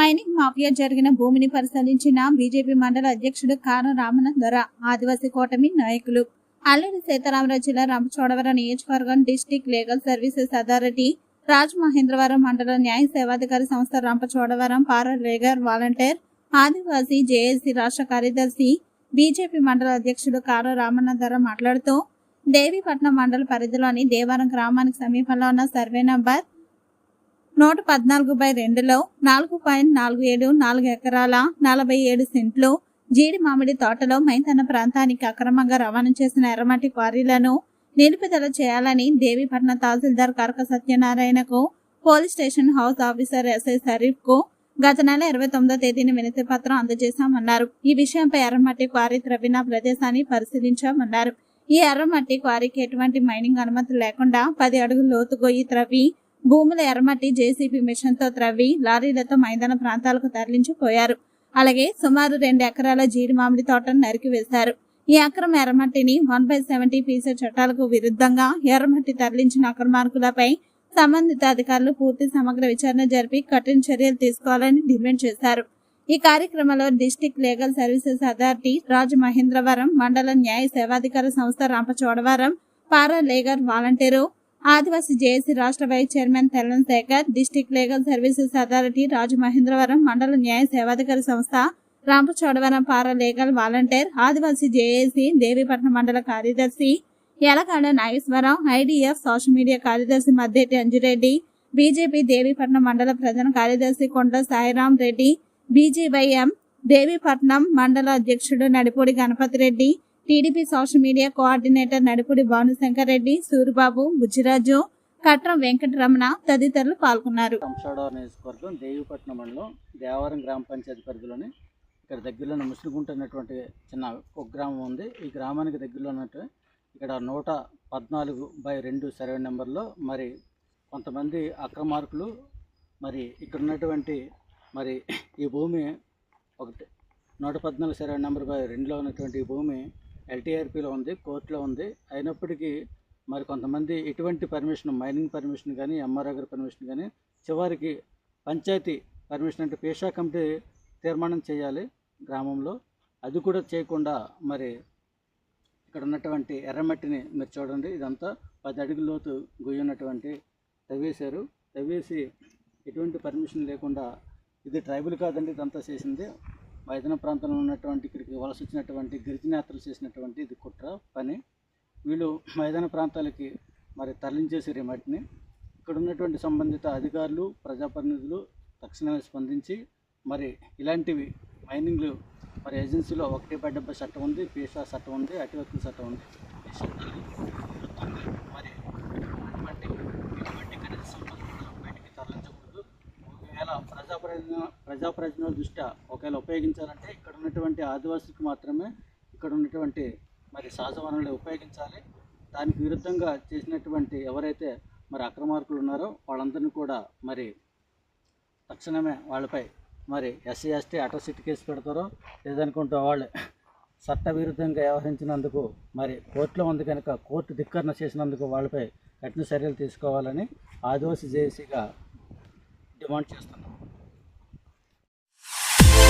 Mining mafia జరిగిన భూమిని పరిశీలించిన బీజేపీ మండల అధ్యక్షుడు కార రామనందర ఆదివాసీ కూటమి నాయకులు. అల్లూరి సీతారామరాజు జిల్లా రంపచోడవరం నియోజకవర్గం district legal services authority Rajamahendravaram మండల న్యాయ సేవాధికారి సంస్థ రంపచోడవరం పారా లీగర్ వాలంటీర్ ఆదివాసీ జేఏసీ రాష్ట్ర కార్యదర్శి బీజేపీ మండల అధ్యక్షుడు కార రామనందర మాట్లాడుతూ దేవీపట్నం మండల పరిధిలోని దేవరం గ్రామానికి సమీపంలో ఉన్న సర్వే నంబర్ నూట పద్నాలుగు బై రెండులో నాలుగు పాయింట్ నాలుగు ఏడు నాలుగు ఎకరాల నలభై ఏడు సెంట్లు జీడి మామిడి తోటలో మైతన్న ప్రాంతానికి అక్రమంగా రవాణా చేసిన ఎర్రమట్టి క్వారీలను నిలుపుదల చేయాలని దేవీపట్నం తహసీల్దార్ Karaka సత్యనారాయణకు police station house officer SI షరీఫ్కు గత నెల ఇరవై తొమ్మిదో తేదీన వినతి పత్రం అందజేశామన్నారు. ఈ విషయంపై ఎర్రమట్టి క్వారీ త్రవ్విన ప్రదేశాన్ని పరిశీలించామన్నారు. ఈ ఎర్రమట్టి క్వారీకి ఎటువంటి మైనింగ్ అనుమతి లేకుండా పది అడుగుల లోతుగోయి గొయ్యి త్రవ్వి భూముల ఎర్రమట్టి జేసీబీ మిషన్తో త్రవ్వి లారీలతో మైదాన ప్రాంతాలకు తరలించిపోయారు అలాగే సుమారు రెండు ఎకరాల జీడి మామిడి తోటను నరికివేశారు ఈ అక్రమ ఎర్రమట్టిని వన్ బై సెవెంటీ పీసీ చట్టాలకు విరుద్ధంగా ఎర్రమట్టి తరలించిన అక్రమార్కులపై సంబంధిత అధికారులు పూర్తి సమగ్ర విచారణ జరిపి కఠిన చర్యలు తీసుకోవాలని డిమాండ్ చేశారు. ఈ కార్యక్రమంలో district legal services authority Rajamahendravaram మండల న్యాయ సేవాధికార సంస్థ రాంపచోడవరం పారా లీగల్ వాలంటీరు ఆదివాసీ జేఏసీ రాష్ట్ర vice chairman Tellam Sekhar district legal services authority Rajamahendravaram మండల న్యాయ సేవాధికార సంస్థ రాంపచోడవరం పారా లీగల్ వాలంటీర్ ఆదివాసీ జేఏసీ దేవీపట్నం మండల కార్యదర్శి Yalakada Nageswararao IDF social media కార్యదర్శి మద్దేటి అంజురెడ్డి బీజేపీ దేవీపట్నం మండల ప్రధాన కార్యదర్శి కొండ సాయిరాం రెడ్డి బీజీవైఎం దేవీపట్నం మండల అధ్యక్షుడు Nadipudi Ganapathi Reddy TDP social media coordinator Nadupudi Bhanushankar Reddy Suribabu Bujjiraju Katram Venkataramana తదితరులు పాల్గొన్నారు. రంపచోడవరం నియోజకవర్గం దేవిపట్నం మండలం దేవరం గ్రామ పంచాయతీ పరిధిలోని ఇక్కడ దగ్గరలో ముసుగుంట అనేటువంటి చిన్న ఒక గ్రామం ఉంది. ఈ గ్రామానికి దగ్గరలో ఉన్నట్టు ఇక్కడ నూట పద్నాలుగు బై రెండు సర్వే నెంబర్లో మరి కొంతమంది అక్రమార్కులు మరి ఇక్కడ ఉన్నటువంటి మరి ఈ భూమి ఒకటి నూట పద్నాలుగు సర్వే నెంబర్ బై రెండులో ఉన్నటువంటి ఈ భూమి ఎల్టీఆర్పీలో ఉంది కోర్టులో ఉంది. అయినప్పటికీ మరి కొంతమంది ఎటువంటి పర్మిషన్ మైనింగ్ పర్మిషన్ కానీ ఎంఆర్ఓ గారి పర్మిషన్ కానీ చివరికి పంచాయతీ పర్మిషన్ అంటే పేషా కమిటీ తీర్మానం చేయాలి గ్రామంలో. అది కూడా చేయకుండా మరి ఇక్కడ ఉన్నటువంటి ఎర్రమట్టిని మీరు చూడండి ఇదంతా పది అడుగుల లోతు గుయ్యున్నటువంటి తవ్వేశారు. తవ్వేసి ఎటువంటి పర్మిషన్ లేకుండా ఇది ట్రైబుల్ కాదండి ఇదంతా చేసింది. మైదాన ప్రాంతంలో ఉన్నటువంటి ఇక్కడికి వలస వచ్చినటువంటి గిరిజనేతలు చేసినటువంటి ఇది కుట్ర పని. వీళ్ళు మైదాన ప్రాంతాలకి మరి తరలించేసారు రేమటిని మట్టిని. ఇక్కడ ఉన్నటువంటి సంబంధిత అధికారులు ప్రజాప్రతినిధులు తక్షణమే స్పందించి మరి ఇలాంటివి మైనింగ్లు మరి ఏజెన్సీలో ఒకటి పై డెబ్బై చట్టం ఉంది పీసా చట్టం ఉంది అటివత్తుల చట్టం ఉంది. ఈ చట్టాలు మరి ప్రజాప్రయోజన ప్రజాప్రయోజనాల దృష్ట్యా ఒకవేళ ఉపయోగించాలంటే ఇక్కడ ఉన్నటువంటి ఆదివాసులకు మాత్రమే ఇక్కడ ఉన్నటువంటి మరి సహజ వనరులు ఉపయోగించాలి. దానికి విరుద్ధంగా చేసినటువంటి ఎవరైతే మరి అక్రమార్కులు ఉన్నారో వాళ్ళందరినీ కూడా మరి తక్షణమే వాళ్ళపై మరి ఎస్సీ ఎస్టీ అట్రసిటీ కేసు పెడతారో లేదనుకుంటే వాళ్ళు చట్ట విరుద్ధంగా వ్యవహరించినందుకు మరి కోర్టులో ఉంది కనుక కోర్టు ధిక్కరణ చేసినందుకు వాళ్ళపై కఠిన చర్యలు తీసుకోవాలని ఆదివాసీ జేఏసీగా డిమాండ్ చేస్తున్నాం.